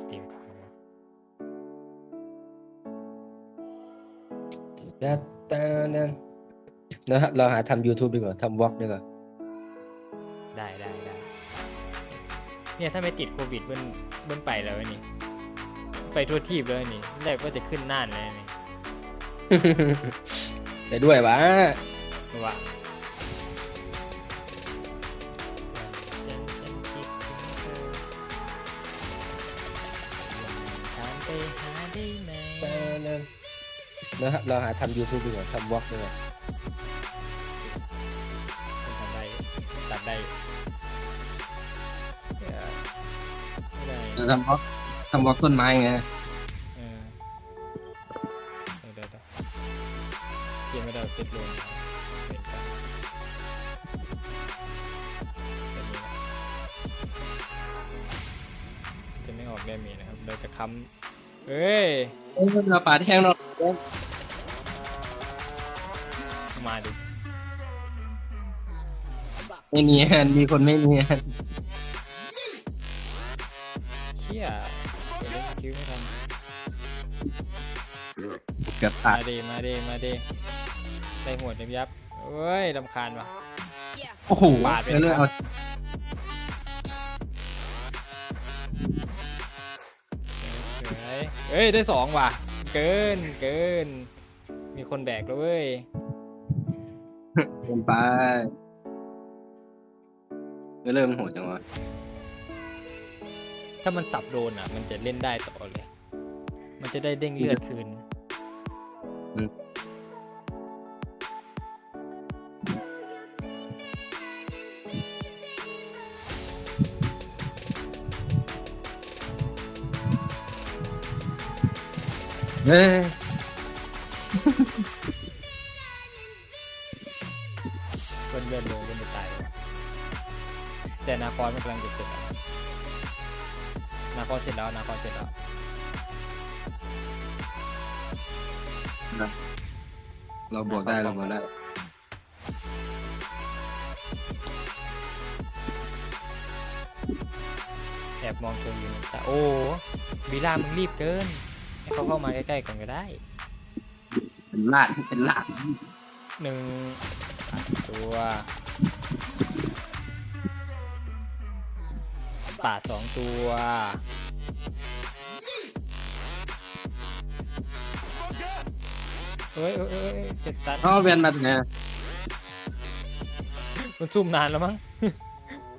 สตรีมค้างวะแต่แต่นั่นเราเราหาทำ YouTube ดีกว่าทำวอล์กดีกว่า ได้ได้ได้เนี่ยถ้าไม่ติดโควิดเบิ้นเบิ้นไปแล้วเว้ยนี่ ไปทั่วทีบเลยนี่แรกก็จะขึ้นน่านเลยนี่ ไปด้วยวะว่า หาได้ไหมแต่นั่นเราเราหาทำ YouTube ดีกว่าทำวอล์กดีกว่าทำได้ตัดได้เอ่อไม่ได้เราทำวอล์กทำวอล์กต้นไม้ไงเออเดี๋ยวเดี๋ยวเดี๋ยวเกมไม่ได้ติดลงเป็นกันแบบนี้นะจะไม่ออกได้มีนะครับเราจะค้ำ เอ้ย เอ้ยเราป่าแทงเนาะมาดิ ไม่เนียนมีคนไม่เนียนเชี่ยเดี๋ยวเล่นคิวไม่ทันเกือบมาตายดิมาดิมาดิได้หัวเต็มยับเอ้ยลำคาญว่ะ โอ้โหปาดไปเรื่อยๆเอา เฮ้ยได้สองว่ะ เกินเกิน มีคนแบกแล้วเว้ยเกินไปเริ่มโหดจังวะถ้ามันสับโดนอะ มันจะเล่นได้ต่อเลย มันจะได้เด้งเลือดคืน เฮ้ยเบิ้ลเลื่อนลงเบิ้ลจะตายแต่นาคอนมันกำลังจะเสร็จแล้วนาคอนเสร็จแล้วนาคอนเสร็จแล้วเราบวกได้เราบวกได้แอบมองเธออยู่แต่โอ้วีลามึงรีบเกิน ให้เขาเข้ามาใกล้ๆก่อนก็ได้ เป็นลาดเป็นลาดหนึ่งตัวป่าดสองตัวเอ้ยเอ้ยเอ้ยเอ้ยเจ็ดตัน เขาเอาแวนมาจากไหนอะมันซุ่มนานแล้วมั้ง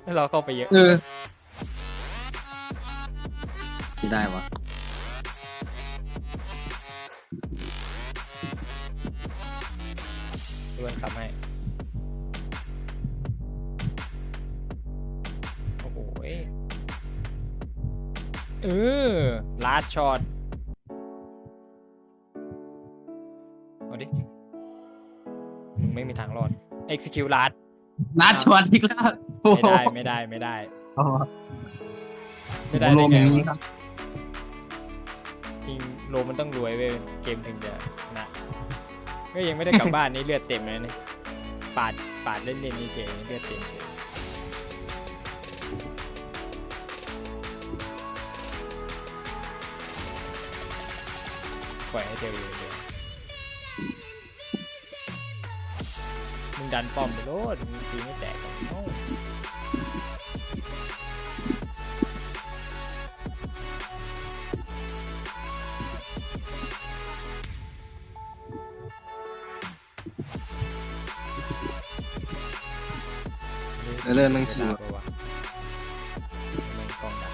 แล้วเราเข้าไปเยอะ เออที่ได้วะ พื่อนขับให้ โอ้โหยเออลาดช็อตเอาดิ มึงไม่มีทางรอด execute ลาดลาดชวนอีกแล้วโอ้ไม่โหได้ไม่ได้ไม่ได้ โอ้โหไม่ได้โลได้มอไงย่างนี้วะครับ จริงโลมันต้องรวยเว้ยเกมถึงจะชนะ ก็ยังไม่ได้กลับบ้านนี่เลือดเต็มเลยนี่ปาดปาดเล่นๆนี่เฉยเลือดเต็มปล่อยให้เธออยู่เดียวมึงดันป้อมไปโลดมึงตีไม่แตกหรอ เอ้าเออเริ่มแม่งชิวเวลาปะวะแม่งกล้องดับ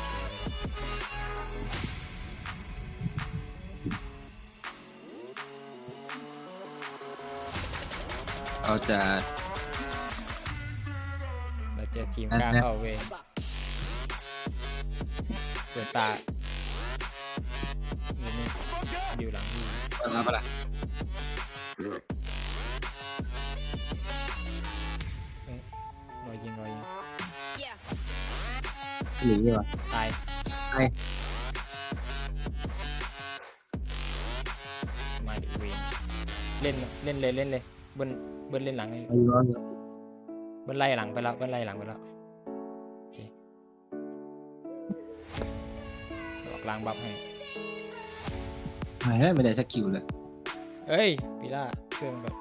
เอาจะเราเจอทีมกล้านเข้าเว้ยเปิดตาอยู่นี่อยู่หลังพี่มาปะล่ะ หนีดีกว่าตายตายมาดิเวนเล่นเล่นเลยเล่นเลยเบิ้ลเบิ้ลเล่นหลังให้ไอ้ร้อนเบิ้ลไล่หลังไปแล้วเบิ้ลไล่หลังไปแล้วโอเคล้างบัฟให้ไม่ได้ไม่ได้สกิลเลยเอ้ยปีล่าช่วยมันก่อน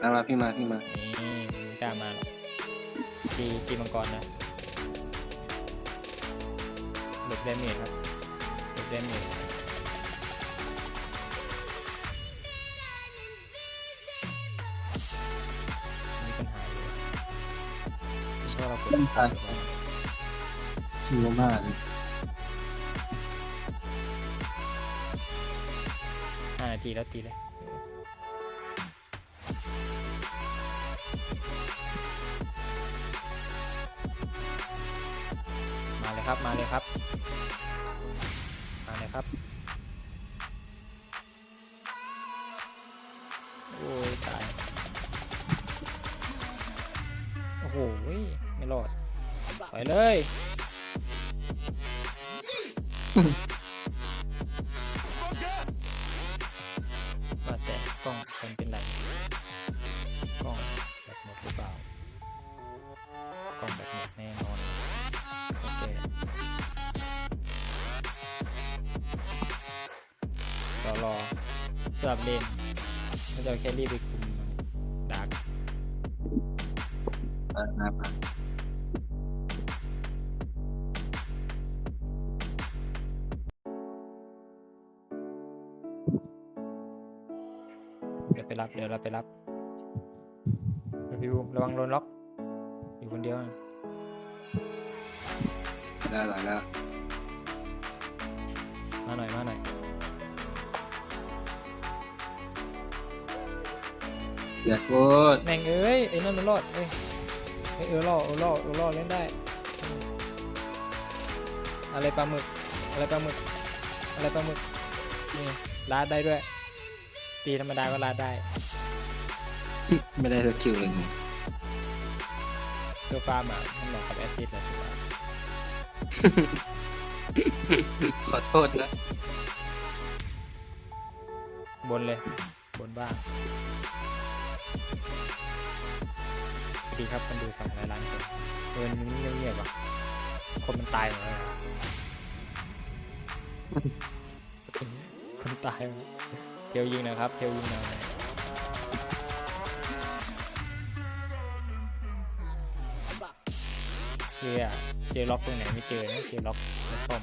มามาพี่มาพี่มานี่ไม่กล้ามาหรอก ตีตีมังกรนะหลบเดเมจครับหลบเดเมจมีปัญหาอยู่เพราะเรากดเล่นพันชิวมากเลยห้านาทีแล้วตีเลย ครับ มาเลยครับ มาเลยครับ โอ้ยตาย โอ้โห ไม่รอด ไปเลย สลับเลนมันจะเอาแครี่ไปคุมดาร์กมามามาเดี๋ยวไปรับ เดี๋ยวเราไปรับรีวิวระวังโดนล็อก อยู่คนเดียวนะได้หลายแล้วมาหน่อย มาหน่อย อย่าโคตรแม่งเอ้ยไอ้นั่นมันรอดเอ้ยเอ้ยเออรอดเออรอดเออรอดเล่นได้ อะไรปลาหมึก อะไรปลาหมึก อะไรปลาหมึก นี่ลาดได้ด้วย ตีธรรมดาก็ลาดได้ไม่ได้สกิลเลยไงตัวฟาร์มอะมันเหมาะกับแอสซิดเลยใช่ปะขอโทษนะ บนเลย บนบ้างสวัส ดีครับคนดูสองร้อยล้านคนเออนี่เงียบๆอะคนมันตายหมดแล้วคนตายเทียวยิงนะครับเทียวยิงน่อยเจออเจอล็อกตรงไหนไม่เจอนะเจอล็อกแล้วป้อม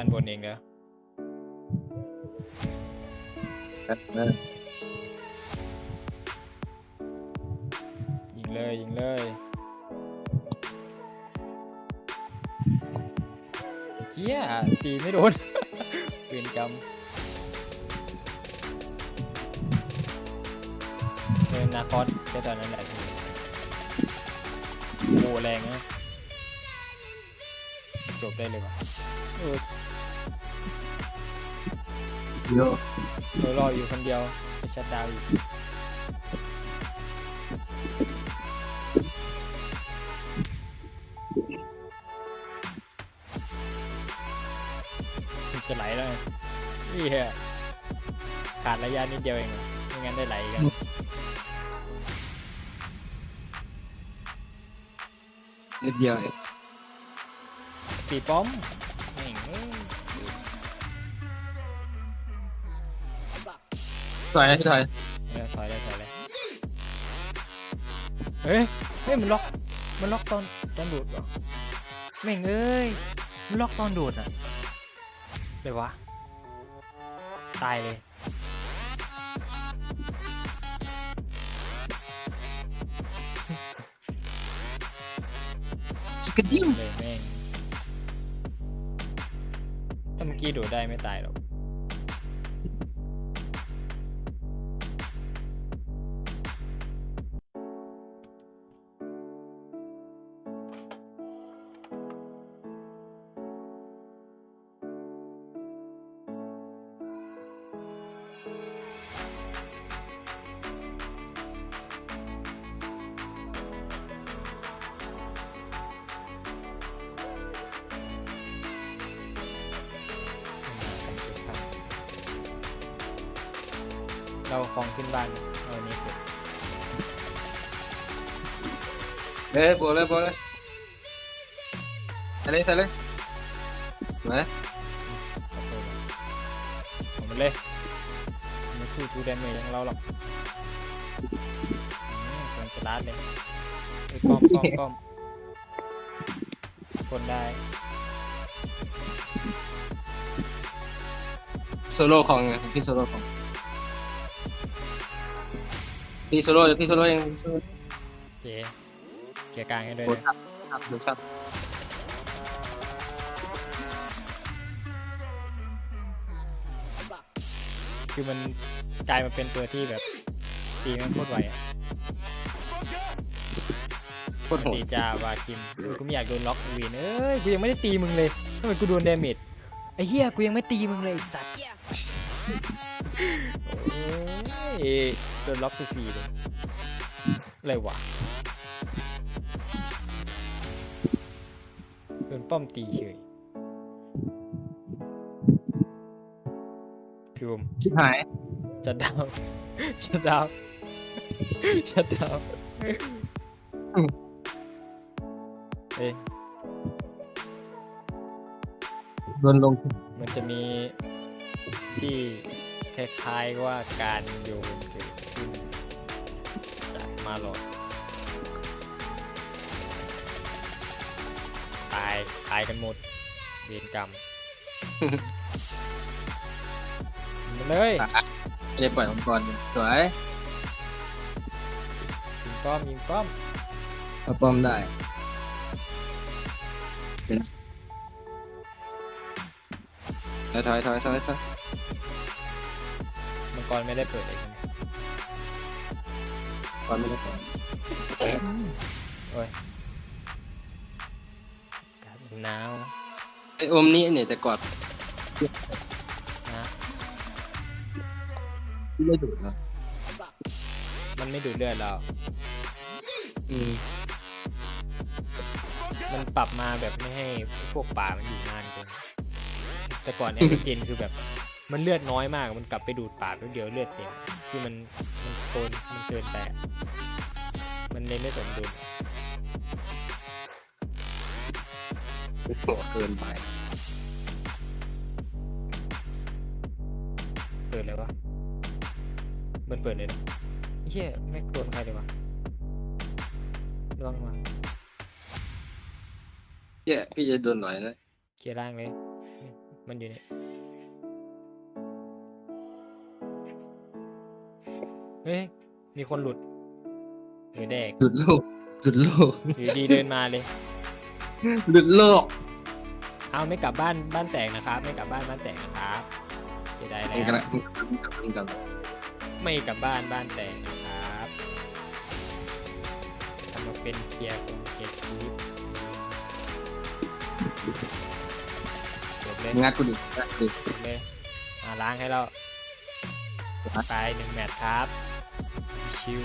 จะไปกันบนเองเด้อเออยิงเลยยิงเลยเฮียตีไม่โดนเวรกรรมเดินนาคอสแค่ตอนนั้นแหละโอ้แรงนะจบได้เลยว่ะ เออเยอะเออรออยู่คนเดียวไปชัดดาวน์อีกจะไหลแล้วไงนี่เฮียขาดระยะนิดเดียวเองอะไม่งั้นได้ไหลกันนิดเดียวเองตีป้อม ถอยนะพี่ถอยเออถอยเลยถอยเลยเฮ้ยเฮ้ยมันล็อกมันล็อกตอนตอนดูดเหรอแม่งเอ้ยมันล็อกตอนดูดอะเลยวะตายเลยชิคกี้ดิ้งเลยแม่งถ้าเมื่อกี้ดูดได้ไม่ตายหรอก เราของขึ้นบ้านเอาอันนี้เสร็จเอ้ยโบเลยโบเลยใส่เลยใส่เลยมาเอาไปเลยเอามันเลยมันสู้ทูแดนเมจของเราหรอกอืมคนสตาร์ทเลยไอ้ยป้อมป้อมป้อมคนได้ โซโล่ของไงพี่โซโล่ของ พี่โซโล่พี่โซโล่เองพี่โซโล่โอเคเกียร์กลางให้ด้วยโอ้นะครับครับดูครับคือมันกลายมาเป็นตัวที่แบบตีแมันโคตรไวอะโคตรโหดตีจาวาคิมเออกูไม่อยากโดนล็อกวีนเอ้ยกูยังไม่ได้ตีมึงเลยทำไมกูโดนเดเมจไอ้เหี้ยกูยังไม่ตีมึงเลยไอ้สัตว์โอ้ย โดนล็อกฟรีๆเลยอะไรวะโดนป้อมตีเฉยพี่บุมชิบหายชัดดาวชัดดาวชัดดาวเอ้ยโดนลง มันจะมีที่คล้ายๆว่าการโยนเกิดขึ้นจาก มาโหลด ตาย ตายกันหมดเวรกรรม มาเลยไม่ได้ปล่อยองค์กรสวยยิงป้อมยิงป้อม เอาป้อมได้ถอยถอยถอยถอยถอยมังกรไม่ได้เปิดเลยใช่ไหม ก่อนไม่ได้ปล่อยโอ้ยหนาวไอโอมนี่เนี่ยจะกอดนะไม่ดูดแล้วมันไม่ดูดเลือดเราอืมมันปรับมาแบบไม่ให้พวกป่ามันอยู่นานเกินแต่ก่อนเนี่ยเจนคือแบบ มันเลือดน้อยมากมันกลับไปดูดป่าแป๊บเดียวเลือดเต็มคือมันมัน โคนมันเกินไปอะมันเลยไม่สมดุลโหดเกินไป เปิดเลยวะมันเปิดเลยนะเฮียไม่โดนใครเลยวะระวังมาเจ๊พี่จะโดนหน่อยนะเคลียร์ร่างเลยนี่มันอยู่เนี่ย เฮ้ย มีคนหลุดหรือแดกหลุดโลกหลุดโลกอยู่ดีเดินมาเลย หลุดโลก เอาไม่กลับบ้านบ้านแตกนะครับ ไม่กลับบ้านบ้านแตกนะครับเสียดายแล้มันกำลัวงมันกำลังมันกำลังไม่กลับบ้านบ้านแตกนะครับทำมาเป็นเคลียร์คงเคลียร์คีปจบเลยงัดกูดิงัดกูดิ จบเลยมาล้างให้เราตายหนึ่งแมตช์ครับ ชิว